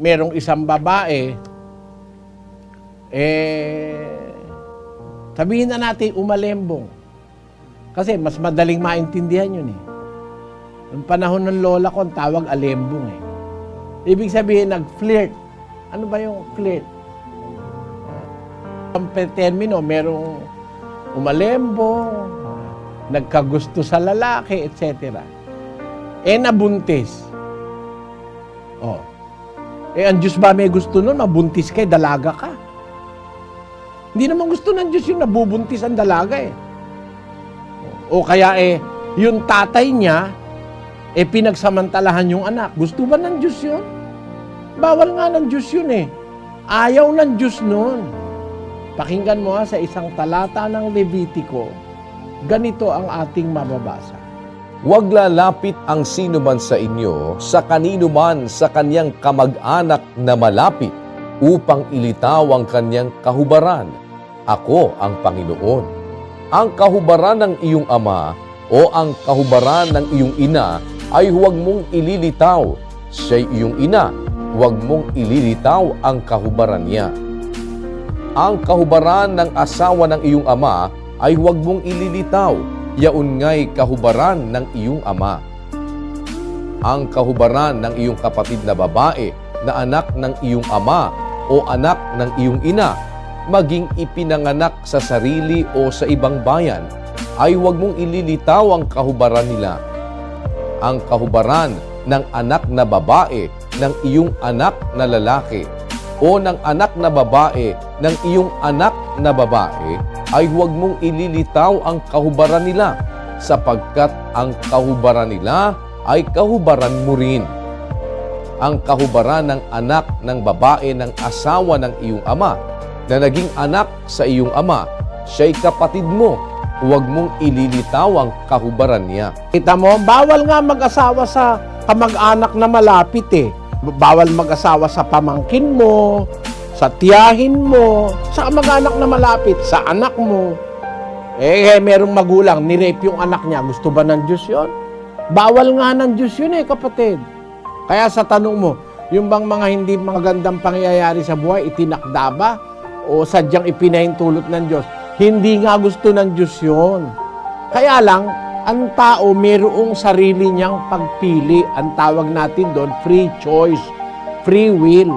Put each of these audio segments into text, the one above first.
merong isang babae, eh, sabihin na natin umalembong. Kasi mas madaling maintindihan yun eh. Noong panahon ng lola ko, ang tawag alembong eh. Ibig sabihin, nag-flirt. Ano ba yung flirt? Ang termino, merong umalembong, nagkagusto sa lalaki, etc. Eh, nabuntis. Oh. Eh, ang Diyos ba may gusto nun? Mabuntis ka, eh, dalaga ka. Hindi naman gusto ng Diyos yung nabubuntis ang dalaga eh. O kaya eh, yung tatay niya, eh pinagsamantalahan yung anak. Gusto ba ng Diyos yun? Bawal nga ng Diyos yun eh. Ayaw ng Diyos nun. Pakinggan mo ha, sa isang talata ng Levitico, ganito ang ating mababasa. Huwag lalapit ang sino man sa inyo sa kanino man sa kanyang kamag-anak na malapit upang ilitaw ang kanyang kahubaran. Ako ang Panginoon. Ang kahubaran ng iyong ama o ang kahubaran ng iyong ina ay huwag mong ililitaw. Siya'y iyong ina, huwag mong ililitaw ang kahubaran niya. Ang kahubaran ng asawa ng iyong ama ay huwag mong ililitaw. Yaon nga'y kahubaran ng iyong ama. Ang kahubaran ng iyong kapatid na babae na anak ng iyong ama o anak ng iyong ina, maging ipinanganak sa sarili o sa ibang bayan, ay huwag mong ililitaw ang kahubaran nila. Ang kahubaran ng anak na babae ng iyong anak na lalaki o ng anak na babae ng iyong anak na babae ay huwag mong ililitaw ang kahubaran nila sapagkat ang kahubaran nila ay kahubaran mo rin. Ang kahubaran ng anak ng babae ng asawa ng iyong ama na naging anak sa iyong ama, siya'y kapatid mo. Huwag mong ililitaw ang kahubaran niya. Kita mo, bawal nga mag-asawa sa kamag-anak na malapit eh. Bawal mag-asawa sa pamangkin mo, sa tiyahin mo, sa kamag-anak na malapit, sa anak mo. Eh, eh merong magulang, nirape yung anak niya. Gusto ba ng Diyos yon? Bawal nga ng Diyos yun eh, kapatid. Kaya sa tanong mo, yung bang mga hindi magandang pangyayari sa buhay, itinakda ba? O sadyang ipinahintulot ng Diyos? Hindi nga gusto ng Diyos yun. Kaya lang, ang tao mayroong sarili niyang pagpili. Ang tawag natin doon, free choice, free will.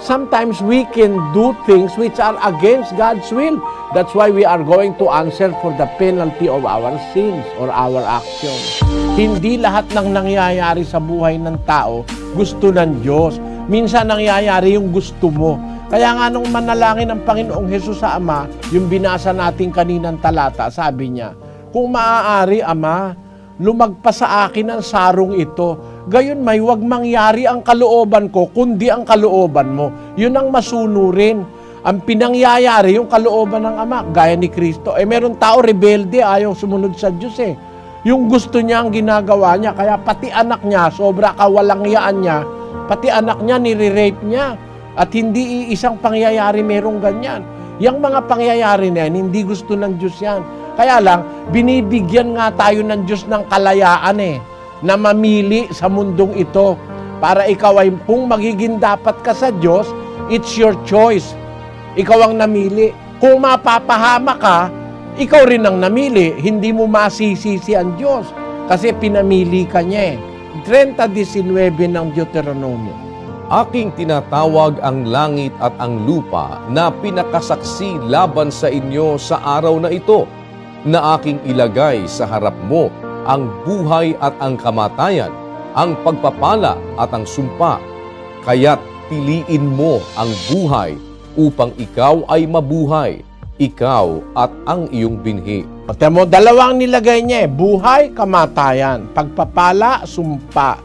Sometimes we can do things which are against God's will. That's why we are going to answer for the penalty of our sins or our actions. Hindi lahat ng nangyayari sa buhay ng tao gusto ng Diyos. Minsan nangyayari yung gusto mo. Kaya nga nung manalangin ng Panginoong Hesus sa Ama, yung binasa natin kaninang talata, sabi niya, Kung maaari, Ama, lumagpas sa akin ang sarong ito. Gayon may wag mangyari ang kalooban ko, kundi ang kalooban mo. Yun ang masunurin. Ang pinangyayari, yung kalooban ng Ama, gaya ni Kristo. Eh, meron tao rebelde, ayaw sumunod sa Diyos eh. Yung gusto niya ang ginagawa niya, kaya pati anak niya, sobra kawalangyaan niya, pati anak niya, nire-rape niya. At hindi isang pangyayari merong ganyan. Yang mga pangyayari na yan, hindi gusto ng Diyos yan. Kaya lang, binibigyan nga tayo ng Diyos ng kalayaan eh, na mamili sa mundong ito. Para ikaw ay, kung magiging dapat ka sa Diyos, it's your choice. Ikaw ang namili. Kung mapapahama ka, ikaw rin ang namili. Hindi mo masisisi ang Diyos. Kasi pinamili ka niya eh. 30.19 ng Deuteronomio. Aking tinatawag ang langit at ang lupa na pinakasaksi laban sa inyo sa araw na ito, na aking ilagay sa harap mo ang buhay at ang kamatayan, ang pagpapala at ang sumpa. Kaya't piliin mo ang buhay upang ikaw ay mabuhay, ikaw at ang iyong binhi. Ate mo, dalawang nilagay niya eh. Buhay, kamatayan. Pagpapala, sumpa.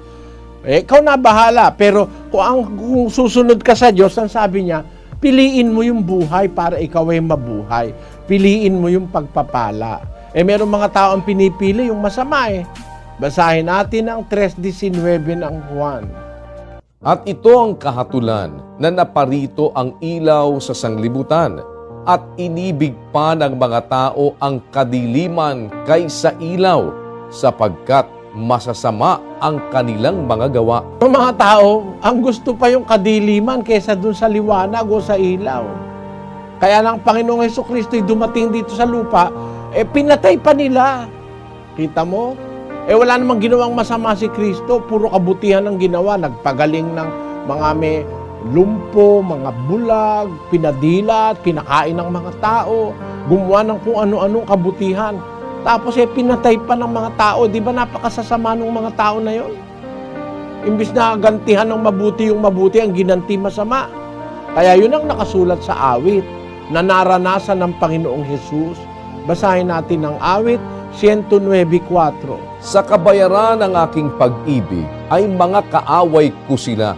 Eh, ikaw na bahala. Pero kung, ang, kung susunod ka sa Diyos, ang sabi niya, piliin mo yung buhay para ikaw ay mabuhay. Piliin mo yung pagpapala. Eh, meron mga tao ang pinipili yung masama eh. Basahin natin ang 3.19 ng Juan. At ito ang kahatulan na naparito ang ilaw sa sanglibutan at inibig pa ng mga tao ang kadiliman kaysa ilaw sapagkat masasama ang kanilang mga gawa. Ang mga tao, ang gusto pa yung kadiliman kaysa dun sa liwanag o sa ilaw. Kaya lang Panginoong Heso Kristo'y dumating dito sa lupa, eh pinatay pa nila. Kita mo? Eh wala namang ginawang masama si Kristo, puro kabutihan ang ginawa. Nagpagaling ng mga may lumpo, mga bulag, pinadilat, pinakain ng mga tao, gumawa ng kung ano-anong kabutihan. Tapos eh pinatay pa ng mga tao, di ba napakasasama ng mga tao na yon? Imbis na gantihan ng mabuti yung mabuti, ang ginanti masama. Kaya yun ang nakasulat sa awit na naranasan ng Panginoong Hesus. Basahin natin ang awit 109.4. Sa kabayaran ng aking pag-ibig ay mga kaaway ko sila,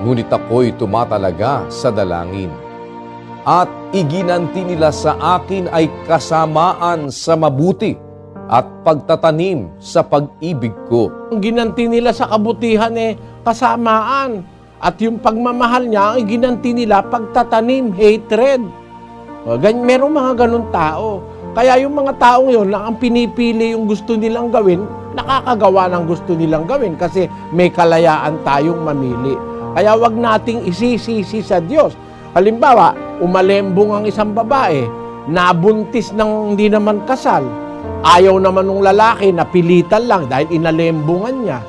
ngunit ako'y tumatalaga sa dalangin. At iginanti nila sa akin ay kasamaan sa mabuti at pagtatanim sa pag-ibig ko. Ang ginanti nila sa kabutihan eh kasamaan. At yung pagmamahal niya, ang ginanti nila pagtatanim, hatred. O, gan merong mga ganun tao. Kaya yung mga taong yun, na ang pinipili yung gusto nilang gawin, nakakagawa ng gusto nilang gawin kasi may kalayaan tayong mamili. Kaya wag nating isisisi sa Diyos. Halimbawa, umalembong ang isang babae, nabuntis ng hindi naman kasal. Ayaw naman ng lalaki, napilitan lang dahil inalembungan niya.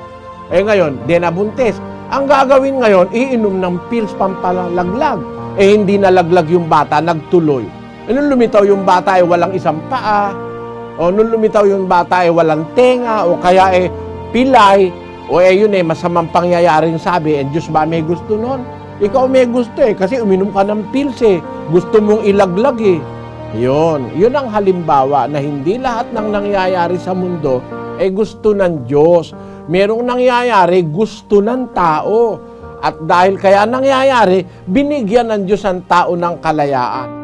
Eh ngayon, di nabuntis. Ang gagawin ngayon, iinom ng pills pampalalaglag. Eh hindi nalaglag yung bata, nagtuloy. Eh nung lumitaw yung bata ay walang isang paa. O nung lumitaw yung bata ay walang tenga. O kaya eh pilay. O eh yun eh, masamang pangyayaring sabi. Eh Diyos ba may gusto nun? Ikaw may gusto eh, kasi uminom ka ng pills eh. Gusto mong ilaglag eh. Yun, yun ang halimbawa na hindi lahat ng nangyayari sa mundo ay gusto ng Diyos. Merong nangyayari gusto ng tao. At dahil kaya nangyayari, binigyan ng Diyos ang tao ng kalayaan.